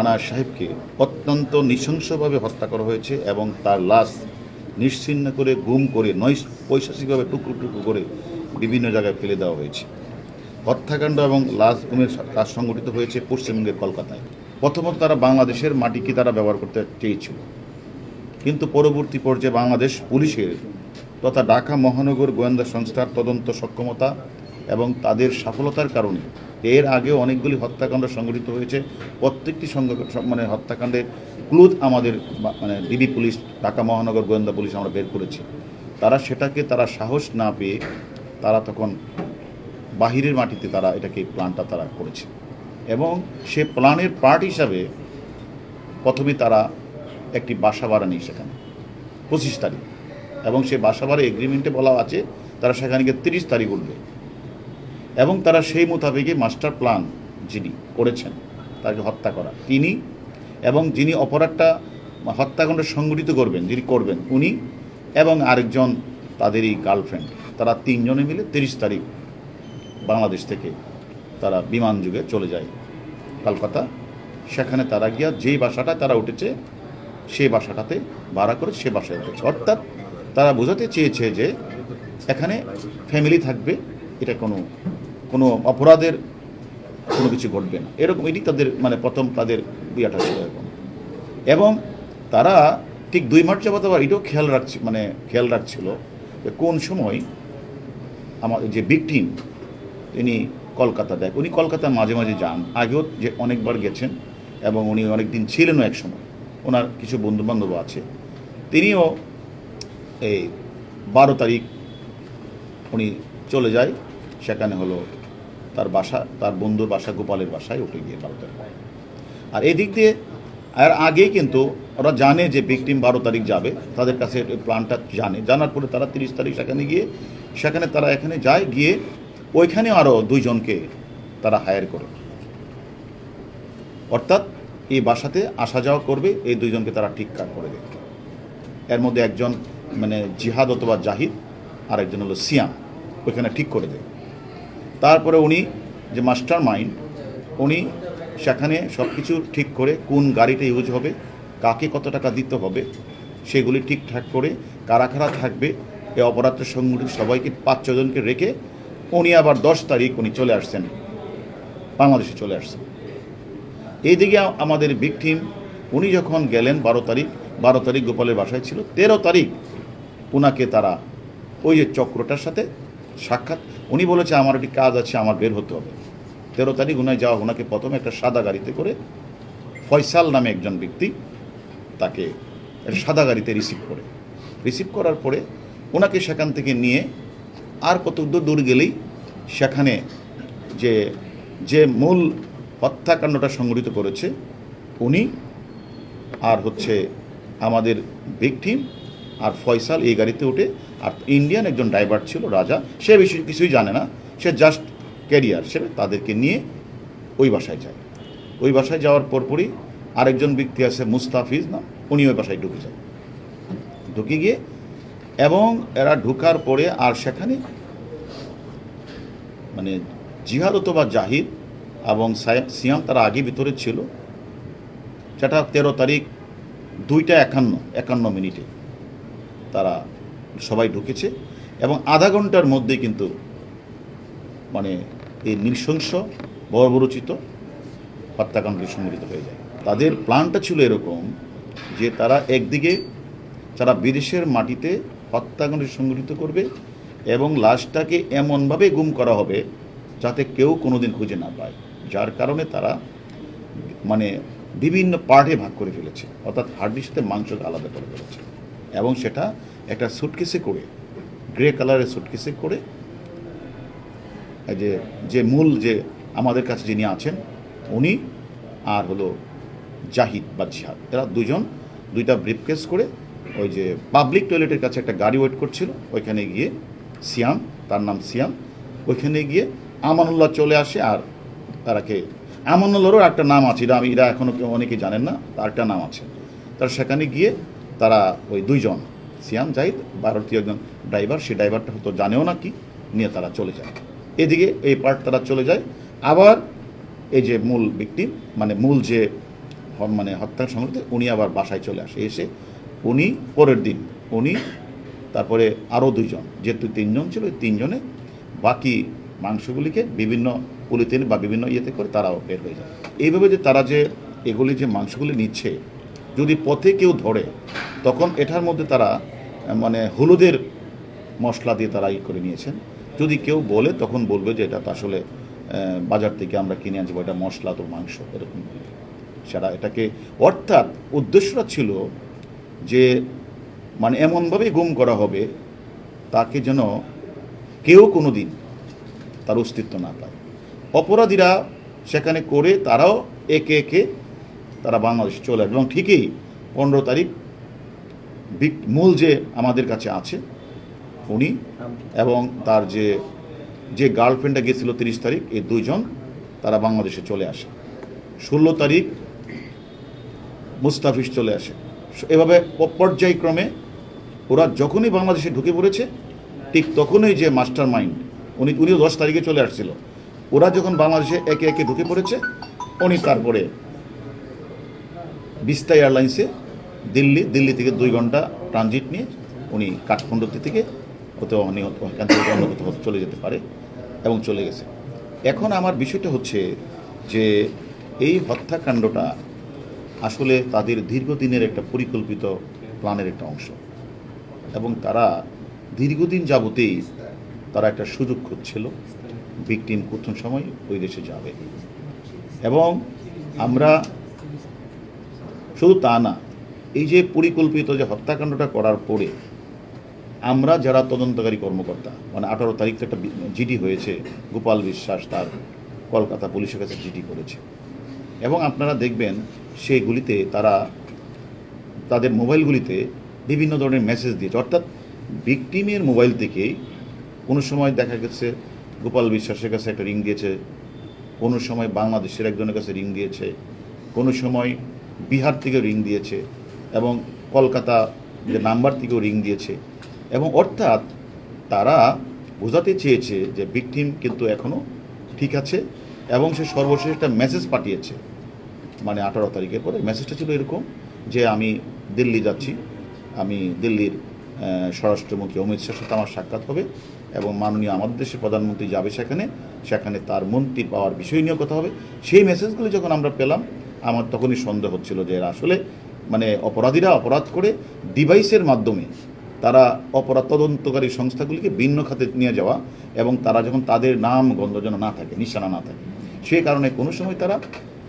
আনার সাহেবকে অত্যন্ত নৃশংসভাবে হত্যা করা হয়েছে এবং তার লাশ নিশ্চিহ্ন করে গুম করে নৈ পৈশাচিকভাবে টুকরো টুকরো করে বিভিন্ন জায়গায় ফেলে দেওয়া হয়েছে। হত্যাকাণ্ড এবং লাশ গুমের কাজ সংগঠিত হয়েছে পশ্চিমবঙ্গের কলকাতায়। প্রথমত তারা বাংলাদেশের মাটিকে তারা ব্যবহার করতে চেয়েছিল। কিন্তু পরবর্তী পর্যায়ে বাংলাদেশ পুলিশের তথা ঢাকা মহানগর গোয়েন্দা সংস্থার তদন্ত সক্ষমতা এবং তাদের সফলতার কারণে। এর আগেও অনেকগুলি হত্যাকাণ্ড সংঘটিত হয়েছে। প্রত্যেকটি মানে হত্যাকাণ্ডের ক্লুজ আমাদের মানে ডিবি পুলিশ, ঢাকা মহানগর গোয়েন্দা পুলিশ আমরা বের করেছি। তারা সেটাকে তারা সাহস না পেয়ে তারা তখন বাহিরের মাটিতে তারা এটাকে প্ল্যানটা তারা করেছে। এবং সে প্ল্যানের পার্ট হিসাবে প্রথমে তারা একটি বাসা ভাড়া নেই সেখানে, পঁচিশ তারিখ। এবং সে বাসা ভাড়া এগ্রিমেন্টে বলা আছে, তারা সেখানে গিয়ে তিরিশ তারিখ উঠবে। এবং তারা সেই মোতাবেকই মাস্টার প্ল্যান যিনি করেছেন, তাকে হত্যা করা। তিনি এবং যিনি অপরাধটা হত্যাকাণ্ড সংগঠিত করবেন, যিনি করবেন উনি এবং আরেকজন তাদেরই গার্লফ্রেন্ড তারা তিনজনে মিলে তিরিশ তারিখ বাংলাদেশ থেকে তারা বিমান যুগে চলে যায় কলকাতা। সেখানে তারা গিয়া যেই বাসাটা তারা উঠেছে সেই বাসাটাতে ভাড়া করে সে বাসায় উঠেছে। অর্থাৎ তারা বোঝাতে চেয়েছে যে এখানে ফ্যামিলি থাকবে, এটা কোনো কোনো অপরাধের কোনো কিছু ঘটবে না। এরকম এটি তাদের মানে প্রথম তাদের বিয়াটা ছিল এরকম। এবং তারা ঠিক দুই মাস যাবত আবার এটাও খেয়াল রাখছে মানে খেয়াল রাখছিল যে কোন সময় আমার যে বিকটিম তিনি কলকাতা দেখ, উনি কলকাতা মাঝে মাঝে যান। আগেও যে অনেকবার গেছেন এবং উনি অনেক দিন ছিলেনও এক সময়। ওনার কিছু বন্ধুবান্ধব আছে। তিনিও এই বারো তারিখ উনি চলে যায়, সেখানে হলো তার বাসা, তার বন্ধুর বাসা গোপালের বাসায় উঠে গিয়ে বারো তারিখ আর এদিক দিয়ে, আর আগেই কিন্তু ওরা জানে যে ভিকটিম বারো তারিখ যাবে, তাদের কাছে প্ল্যানটা জানে। জানার পরে তারা তিরিশ তারিখ সেখানে গিয়ে, সেখানে তারা এখানে যায়, গিয়ে ওইখানে আরও দুইজনকে তারা হায়ার করে। অর্থাৎ এই বাসাতে আসা যাওয়া করবে, এই দুইজনকে তারা ঠিকঠাক করে দেবে। এর মধ্যে একজন মানে জিহাদ অথবা জাহিদ আর একজন হলো সিয়াম, ওইখানে ঠিক করে দেবে। তারপরে উনি যে মাস্টার মাইন্ড উনি সেখানে সব কিছু ঠিক করে কোন গাড়িটা ইউজ হবে, কাকে কত টাকা দিতে হবে, সেগুলি ঠিকঠাক করে কারা কারা থাকবে এই অপরাধটা সংগঠিত সবাইকে পাঁচ ছজনকে রেখে উনি আবার দশ তারিখ উনি চলে আসছেন, বাংলাদেশে চলে আসছেন। এইদিকে আমাদের ভিকটিম উনি যখন গেলেন বারো তারিখ বারো তারিখ গোপালের বাসায় ছিল, তেরো তারিখ উনাকে তারা ওই যে চক্রটার সাথে সাক্ষাৎ উনি বলেছে, আমার একটি কাজ আছে, আমার বের হতে হবে। তেরো তারিখ উনায় যাওয়া ওনাকে প্রথমে একটা সাদা গাড়িতে করে ফয়সাল নামে একজন ব্যক্তি তাকে সাদা গাড়িতে রিসিভ করে। রিসিভ করার পরে ওনাকে সেখান থেকে নিয়ে আর কত দূর দূর গেলেই সেখানে যে যে মূল হত্যাকাণ্ডটা সংগঠিত করেছে, উনি আর হচ্ছে আমাদের ভিকটিম আর ফয়সাল এই গাড়িতে উঠে, আর ইন্ডিয়ান একজন ড্রাইভার ছিল, রাজা, সে বিষয়ে কিছুই জানে না। সে জাস্ট ক্যারিয়ার সে তাদেরকে নিয়ে ওই বাসায় যায়। ওই বাসায় যাওয়ার পরপরই আরেকজন ব্যক্তি আছে মুস্তাফিজ, না? উনি ওই বাসায় ঢুকে যায়। ঢুকে গিয়ে এবং এরা ঢুকার পরে আর সেখানে মানে জিহাদ অথবা জাহিদ এবং সায়- সিয়াম তারা আগে ভিতরে ছিল। সেটা তেরো তারিখ দুইটা একান্ন একান্ন মিনিটে। তারা সবাই ঢুকেছে এবং আধা ঘণ্টার মধ্যে কিন্তু মানে এই নৃশংস, বর্বরচিত হত্যাকাণ্ড সংঘটিত হয়ে যায়। তাদের প্ল্যানটা ছিল এরকম যে তারা একদিকে তারা বিদেশের মাটিতে হত্যাকাণ্ড সংঘটিত করবে এবং লাশটাকে এমনভাবে গুম করা হবে যাতে কেউ কোনোদিন খুঁজে না পায়, যার কারণে তারা মানে বিভিন্ন পার্টে ভাগ করে ফেলেছে, অর্থাৎ হাড্ডির সাথে মাংসকে আলাদা করে ফেলেছে। এবং সেটা একটা সুটকেসে করে গ্রে কালারের সুটকেসে করে যে যে মূল যে আমাদের কাছে যিনি আছেন, উনি আর হলো জাহিদ বা জিহাদ। এরা দুজন, দুইটা ব্রিফকেস করে ওই যে পাবলিক টয়লেটের কাছে একটা গাড়ি ওয়েট করছিল, ওইখানে গিয়ে সিয়াম, তার নাম সিয়াম, ওইখানে গিয়ে আমানুল্লাহ চলে আসে আর তারাকে, আমানুল্লাহরও একটা নাম আছে, এটা আমি এরা এখনও অনেকে জানেন না, তার একটা নাম আছে। তারা সেখানে গিয়ে তারা ওই দুইজন, সিয়াম জাহিদ, ভারতীয় একজন ড্রাইভার সেই ড্রাইভারটা হয়তো জানেও না কি, নিয়ে তারা চলে যায়। এদিকে এই পার্ট তারা চলে যায়। আবার এই যে মূল ব্যক্তি মানে মূল যে মানে হত্যা সংগঠিত উনি আবার বাসায় চলে আসে। এসে উনি, পরের দিন উনি, তারপরে আরও দুইজন, যেহেতু তিনজন ছিল তিনজনে বাকি মাংসগুলিকে বিভিন্ন পলিথিন বা বিভিন্ন ইয়েতে করে তারাও বের হয়ে যায়। এইভাবে যে তারা যে এগুলি যে মাংসগুলি নিচ্ছে যদি পথে কেউ ধরে, তখন এটার মধ্যে তারা মানে হলুদের মশলা দিয়ে তারা ই করে নিয়েছেন। যদি কেউ বলে, তখন বলবে যে এটা তো আসলে বাজার থেকে আমরা কিনে আনছি এটা মশলা তো মাংস, এরকম সেটা এটাকে, অর্থাৎ উদ্দেশ্যটা ছিল যে মানে এমনভাবে গুম করা হবে, তাকে যেন কেউ কোনো দিন তার অস্তিত্ব না পায়। অপরাধীরা সেখানে করে তারাও একে একে তারা বাংলাদেশে চলে আসবে। এবং ঠিকই পনেরো তারিখ মূল যে আমাদের কাছে আছে, উনি এবং তার যে যে গার্লফ্রেন্ডটা গিয়েছিল তিরিশ তারিখ, এই দুইজন তারা বাংলাদেশে চলে আসে। ষোলো তারিখ মুস্তাফিজ চলে আসে। এভাবে পর্যায়ক্রমে ওরা যখনই বাংলাদেশে ঢুকে পড়েছে, ঠিক তখনই যে মাস্টার মাইন্ড উনি, উনিও দশ তারিখে চলে আসছিল। ওরা যখন বাংলাদেশে একে একে ঢুকে পড়েছে, উনি তারপরে বিস্তা এয়ারলাইন্সে দিল্লি দিল্লি থেকে দুই ঘণ্টা ট্রানজিট নিয়ে উনি কাঠমান্ডুতে থেকে হতে অন্য এখান থেকে অন্য কোথাও চলে যেতে পারে এবং চলে গেছে। এখন আমার বিষয়টা হচ্ছে যে এই হত্যাকাণ্ডটা আসলে তাদের দীর্ঘদিনের একটা পরিকল্পিত প্ল্যানের একটা অংশ এবং তারা দীর্ঘদিন যাবতেই তারা একটা সুযোগ খুঁজছিল ভিকটিম কোন সময় ওই দেশে যাবে। এবং আমরা শুধু তা না, এই যে পরিকল্পিত যে হত্যাকাণ্ডটা করার পরে আমরা যারা তদন্তকারী কর্মকর্তা মানে আঠারো তারিখ একটা জিডি হয়েছে, গোপাল বিশ্বাস তার কলকাতা পুলিশের কাছে জিডি করেছে। এবং আপনারা দেখবেন সেইগুলিতে তারা তাদের মোবাইলগুলিতে বিভিন্ন ধরনের মেসেজ দিয়েছে। অর্থাৎ ভিকটিমের মোবাইল থেকেই কোনো সময় দেখা গেছে গোপাল বিশ্বাসের কাছে একটা রিং দিয়েছে, কোনো সময় বাংলাদেশের একজনের কাছে রিং দিয়েছে, কোনো সময় বিহার থেকে রিং দিয়েছে এবং কলকাতা যে নাম্বার থেকেও রিং দিয়েছে। এবং অর্থাৎ তারা বোঝাতে চেয়েছে যে ভিকটিম কিন্তু এখনও ঠিক আছে এবং সে সর্বশেষ একটা মেসেজ পাঠিয়েছে। মানে আঠারো তারিখের পরে মেসেজটা ছিল এরকম যে আমি দিল্লি যাচ্ছি। আমি দিল্লির স্বরাষ্ট্রমন্ত্রী অমিত শাহের সাথে আমার সাক্ষাৎ হবে এবং মাননীয় আমাদের দেশের প্রধানমন্ত্রী যাবে সেখানে সেখানে তার মন্ত্রী পাওয়ার বিষয় নিয়ে কথা হবে। সেই মেসেজগুলি যখন আমরা পেলাম আমার তখনই সন্দেহ হচ্ছিল যে এরা আসলে মানে অপরাধীরা অপরাধ করে ডিভাইসের মাধ্যমে তারা অপরাধ তদন্তকারী সংস্থাগুলিকে ভিন্ন খাতে নিয়ে যাওয়া এবং তারা যখন তাদের নাম গন্ধ যেন না থাকে, নিশানা না থাকে সেই কারণে কোনো সময় তারা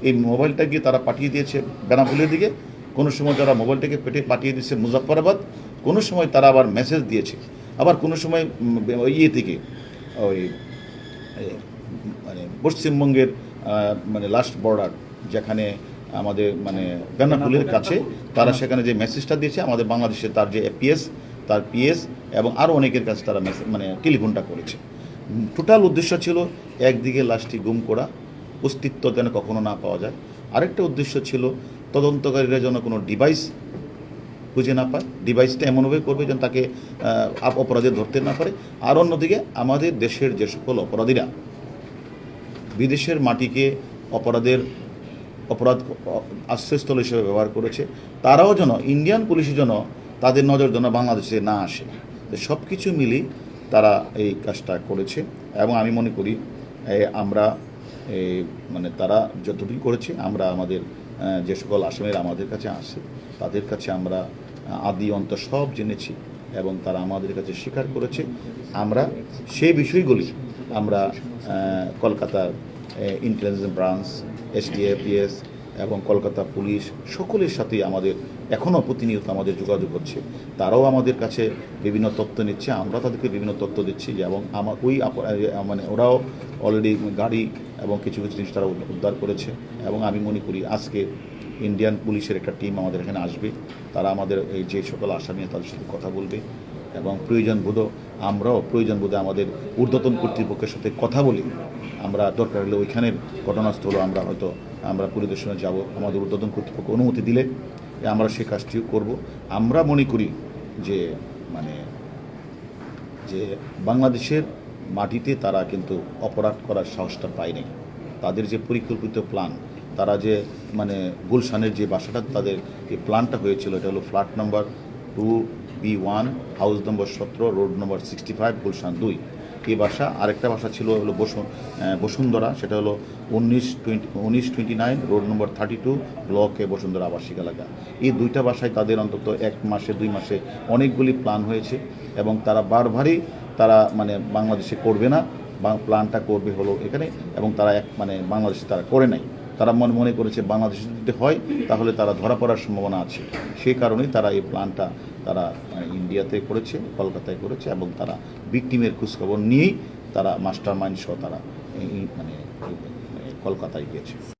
এই মোবাইলটা গিয়ে তারা পাঠিয়ে দিয়েছে বেনাপুলের দিকে, কোনো সময় তারা মোবাইলটাকে পেটে পাঠিয়ে দিয়েছে মুজাফফরাবাদ, কোনো সময় তারা আবার মেসেজ দিয়েছে, আবার কোনো সময় ইয়ে থেকে, ওই মানে পশ্চিমবঙ্গের মানে লাস্ট বর্ডার যেখানে আমাদের মানে বেনাপুলের কাছে তারা সেখানে যে মেসেজটা দিয়েছে আমাদের বাংলাদেশে তার যে পিএস তার পিএস এবং আরও অনেকের কাছে তারা মেসেজ মানে টেলিফোনটা করেছে। টোটাল উদ্দেশ্য ছিল একদিকে লাশটি গুম করা অস্তিত্ব যেন কখনো না পাওয়া যায়। আরেকটা উদ্দেশ্য ছিল তদন্তকারীরা যেন কোনো ডিভাইস খুঁজে না পায়। ডিভাইসটা এমনভাবে করবে যেন তাকে অপরাধে ধরতে না পারে। আর অন্যদিকে আমাদের দেশের যে সকল অপরাধীরা বিদেশের মাটিকে অপরাধের অপরাধ, আশ্রয়স্থল হিসেবে ব্যবহার করেছে। তারাও যেন ইন্ডিয়ান পুলিশের যেন তাদের নজর যেন বাংলাদেশে না আসে। সব কিছু মিলিয়ে তারা এই কাজটা করেছে এবং আমি মনে করি আমরা মানে তারা যতটুকু করেছে, আমরা আমাদের যে সকল আসামের আমাদের কাছে আসে, তাদের কাছে আমরা আদি অন্ত সব জেনেছি এবং তারা আমাদের কাছে স্বীকার করেছে। আমরা সেই বিষয়গুলি আমরা কলকাতার ইন্টেলিজেন্স ব্রাঞ্চ এসডিএপিএস এবং কলকাতা পুলিশ সকলের সাথেই আমাদের এখনও প্রতিনিয়ত আমাদের যোগাযোগ হচ্ছে। তারাও আমাদের কাছে বিভিন্ন তথ্য নিচ্ছে, আমরা তাদেরকে বিভিন্ন তথ্য দিচ্ছি এবং আমার ওই মানে ওরাও অলরেডি গাড়ি এবং কিছু কিছু জিনিস তারা উদ- উদ্ধার করেছে এবং আমি মনে করি আজকে ইন্ডিয়ান পুলিশের একটা টিম আমাদের এখানে আসবে। তারা আমাদের এই যে সকল আসামি তাদের সাথে কথা বলবে এবং প্রয়োজন বোধ, আমরাও প্রয়োজন বোধে আমাদের ঊর্ধ্বতন কর্তৃপক্ষের সাথে কথা বলি। আমরা দরকার হলে ওইখানের ঘটনাস্থল আমরা হয়তো আমরা পরিদর্শনে যাব। আমাদের উদ্বোধন কর্তৃপক্ষ অনুমতি দিলে আমরা সেই কাজটিও করব। আমরা মনে করি যে মানে যে বাংলাদেশের মাটিতে তারা কিন্তু অপরাধ করার সাহসটা পায়নি তাদের যে পরিকল্পিত প্ল্যান, তারা যে মানে গুলশানের যে বাসাটা, তাদের যে প্ল্যানটা হয়েছিল, এটা হলো flat number two B one, house number সতেরো, road number sixty five, Gulshan দুই। এই বাসা, আরেকটা বাসা ছিল হলো বসু বসুন্ধরা, সেটা হলো উনিশ টোয়েন্টি উনিশ twenty nine, road number thirty two, ব্লকে বসুন্ধরা আবাসিক এলাকা। এই দুইটা বাসায় তাদের অন্তত এক মাসে, দুই মাসে অনেকগুলি প্ল্যান হয়েছে এবং তারা বারবারই তারা মানে বাংলাদেশে করবে না, বা প্ল্যানটা করবে হলো এখানে এবং তারা এক মানে বাংলাদেশে তারা করে নাই। তারা মনে মনে করেছে বাংলাদেশে যদি হয় তাহলে তারা ধরা পড়ার সম্ভাবনা আছে। সেই কারণেই তারা এই প্ল্যানটা তারা মানে, ইন্ডিয়াতে করেছে কলকাতায় করেছে এবং তারা ভিকটিমের খোঁজখবর নিয়েই তারা মাস্টার মাইন্ড সহ তারা এই- মানে কলকাতায় গিয়েছে